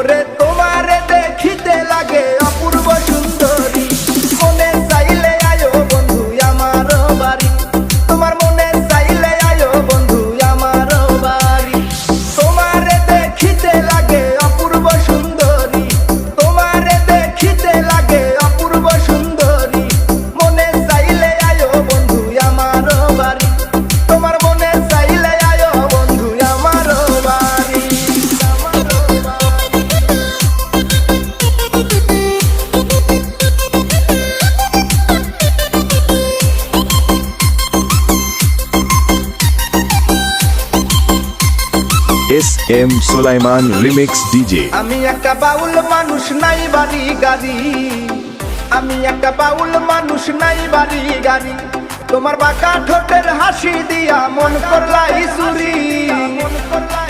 ওরে তোমারে S M Solaiman remix DJ আমি একটা বাউল মানুষ, নাই বাড়ি, গাড়ি। আমি একটা বাউল মানুষ, নাই বাড়ি, গাড়ি। তোমার বাঁকা ঠোঁটের হাসি দিয়া মন করলাই সুরি মন করলাই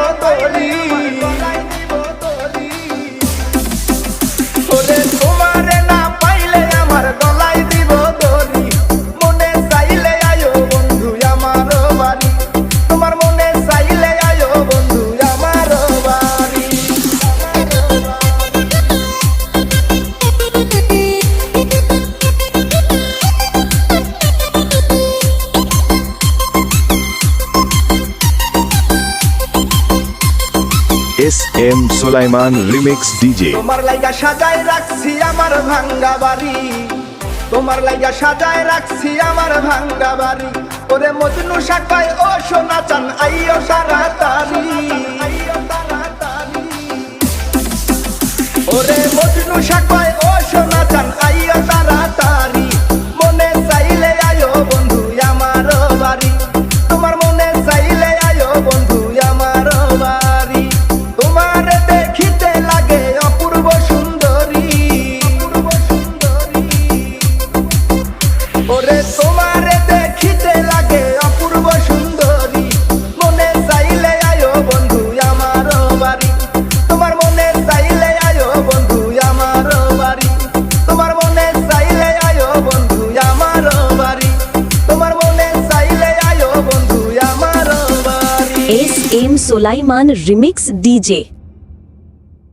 এম সোলাইমান রিমিক্স ডিজে। তোমার লাইগা সাজায় রাখছি আমার ভাঙ্গা বাড়ি। তোমার লাইগা সাজায় রাখছি আমার ভাঙ্গা বাড়ি। ওরে মজনু শাখায় ও সোনা চান, আইও সারা তারি ওরে তোমারে তোমার মনে চাইলে বন্ধু, আমার বাড়ি। তোমার মনে চাইলে বন্ধু, আমার বাড়ি। তোমার মনে চাইলে বন্ধু S M Solaiman remix DJ